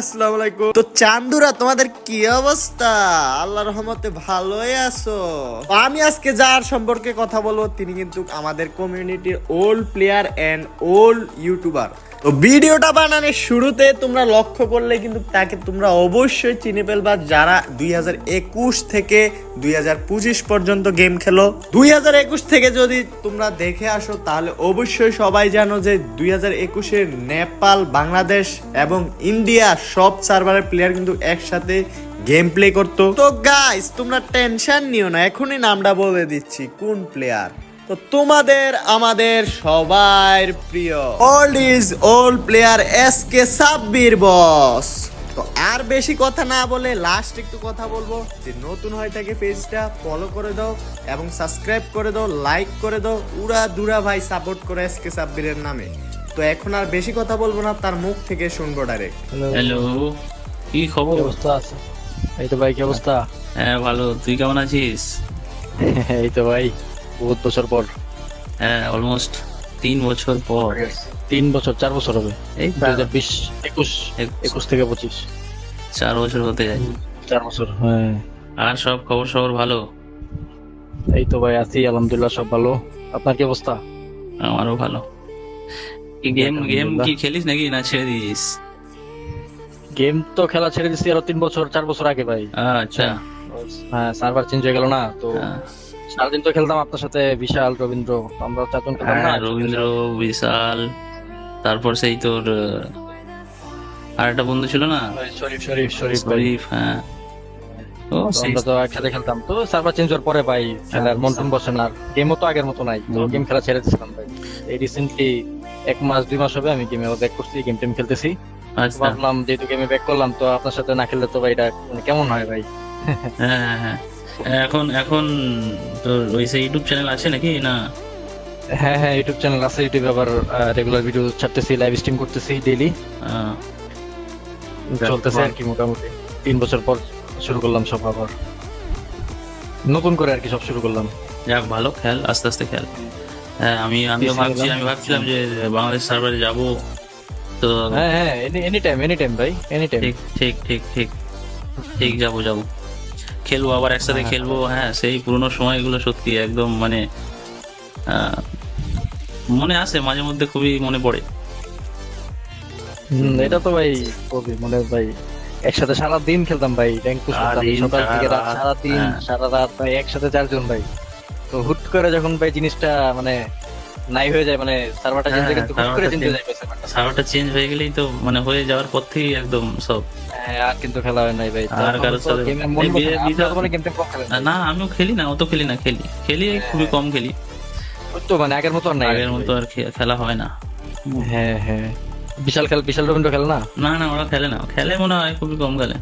আসসালামু আলাইকুম। তো চান্দুরা, তোমাদের কি অবস্থা? রহমতে ভালোই আছো। আমি আজকে যার সম্পর্কে কথা বলব, তিনি কিন্তু আমাদের কমিউনিটির old player and old YouTuber তো ভিডিওটা বানানোর শুরুতে তোমরা লক্ষ্য করলে কিন্তু তাকে তোমরা অবশ্যই চিনে ফেলবা যারা দুই হাজার একুশ থেকে দুই হাজার পঁচিশ পর্যন্ত গেম খেলো। দুই হাজার একুশ থেকে যদি তোমরা দেখে আসো, তাহলে অবশ্যই সবাই জানো যে দুই একুশে নেপাল, বাংলাদেশ এবং ইন্ডিয়া সব সার্ভারের প্লেয়ার কিন্তু একসাথে গেম প্লে করতো। তো গাইস তোমরা টেনশন নিও না, এখনই নামটা বলে দিচ্ছি, কোন প্লেয়ার তো তোমাদের আমাদের সবার প্রিয়। Old is old player S K Sabbir boss তো আর বেশি কথা না বলে লাস্ট একটু কথা বলব যে নতুন হয়ে থাকে পেজটা ফলো করে দাও এবং সাবস্ক্রাইব করে দাও লাইক করে দাও উড়া দুরা ভাই সাপোর্ট করে এস কে সাব্বিরের নামে। তো এখন আর বেশি কথা বলব না তার মুখ থেকে শুনব ডাইরেক্ট হ্যালো কি খবর? অবস্থা আছে? এই তো ভাই কি অবস্থা? হ্যাঁ ভালো। তুই কেমন আছিস? এই তো ভাই। বহুত বছর পর। হ্যাঁ অলমোস্ট তিন বছর পর। তিন বছর চার বছর হবে। এই দুই হাজার বিশ একুশ একুশ। থেকে পঁচিশ। চার বছর হতে যায়। চার বছর হ্যাঁ। আর সব খবর সবর ভালো? এই তো ভাই আছি আলহামদুলিল্লাহ সব ভালো। আপনার কি অবস্থা? আমারও ভালো। গেম গেম কি খেলিস নাকি না ছেড়ে দিস? গেম তো খেলা ছেড়ে দিচ্ছি আরও তিন বছর চার বছর আগে ভাই। আচ্ছা। হ্যাঁ সার্ভার চেঞ্জ হয়ে গেল না তো হ্যাঁ। সারাদিন তো খেলতাম আপনার সাথে বিশাল রবীন্দ্র আমরা চারজন খেলতাম না। হ্যাঁ রবীন্দ্র বিশাল তারপর সেই তোর আর একটা বন্ধু ছিল না? শরীফ শরীফ শরীফ শরীফ হ্যাঁ। আমরা তো একসাথে খেলতাম। তো সার্ভার চেঞ্জ হওয়ার পরে ভাই খেলার মন টন বসে না। গেমও তো আগের মতো নাই। তো গেম খেলা ছেড়ে দিয়েছিলাম ভাই। এই রিসেন্টলি এক মাস দুই মাস হবে আমি গেমে ব্যাক করছি গেম টেম খেলতেছি। আচ্ছা। ভাবলাম যেহেতু গেমে ব্যাক করলাম তো আপনার সাথে না খেললে তো ভাই এটা মানে কেমন হয় ভাই? হ্যাঁ হ্যাঁ হ্যাঁ। এখন এখন তোর ওই সেই ইউটিউব চ্যানেল আছে নাকি? না? হ্যাঁ হ্যাঁ ইউটিউব চ্যানেল আছে। ইউটিউবে আবার রেগুলার ভিডিও ছাড়তেছি লাইভ স্ট্রিম করতেছি ডেইলি চলতেছে আর কি মোটামুটি। তিন বছর পর শুরু করলাম সব আবার। নতুন করে আর কি সব শুরু করলাম। যাক ভালো খেল আস্তে আস্তে খেল হ্যাঁ আমি আমিও ভাবছি আমি ভাবছিলাম যে বাংলাদেশ সার্ভারে যাব। তো হ্যাঁ হ্যাঁ এনি টাইম এনি টাইম ভাই এনি টাইম ঠিক ঠিক ঠিক ঠিক। ঠিক যাব যাব। খেলব আবার একসাথে হ্যাঁ, খেলব হ্যাঁ। সেই পুরোনো সময়গুলো সত্যি একদম মানে মনে আসে মাঝে মধ্যে খুবই মনে পড়ে। এটা তো ভাই খুবই মনে ভাই একসাথে সারা দিন খেলতাম ভাই র্যাঙ্ক পুশ করতাম সকাল থেকে রাত সারা দিন হ্যাঁ। সারা রাত ভাই একসাথে চারজন ভাই। তো হুট করে যখন ভাই জিনিসটা মানে নাই হয়ে যায় মানে সার্ভারটা চেঞ্জ হ্যাঁ, কিন্তু হুট করে চেঞ্জ হয়ে change- যায় সার্ভারটা চেঞ্জ হয়ে গেলেই তো মানে হয়ে যাওয়ার পর থেকেই একদম সব। হ্যাঁ আর কিন্তু খেলা হয় নাই ভাই। আর কারোর সাথে- মন না। আমিও খেলি না অত খেলি না খেলি। খেলি খুবই কম খেলি। তো মানে আগের মতো আর নাই। আগের মতো আর খেলা হয় না। হ্যাঁ হ্যাঁ। বিশাল খেল বিশাল রবীন্দ্র খেলে না? না না ওরা খেলে না। খেলে মনে হয় খুবই কম খেলে।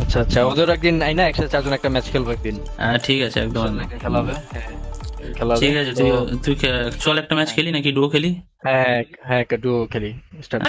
আচ্ছা আচ্ছা ওদের একদিন আই না? একসাথে চারজন একটা ম্যাচ খেলব একদিন। হ্যাঁ ঠিক আছে একদম। একদম। খেলা হবে। হ্যাঁ খেলা ঠিক আছে তুই তুই চল একটা ম্যাচ খেলি নাকি? ডুও খেলি? হ্যাঁ হ্যাঁ একটা ডুও খেলি। Start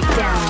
takedown!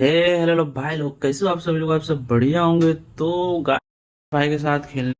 Hello भाई लोग, कैसे हो आप सभी लोग? आप सब बढ़िया होंगे तो भाई के साथ खेलने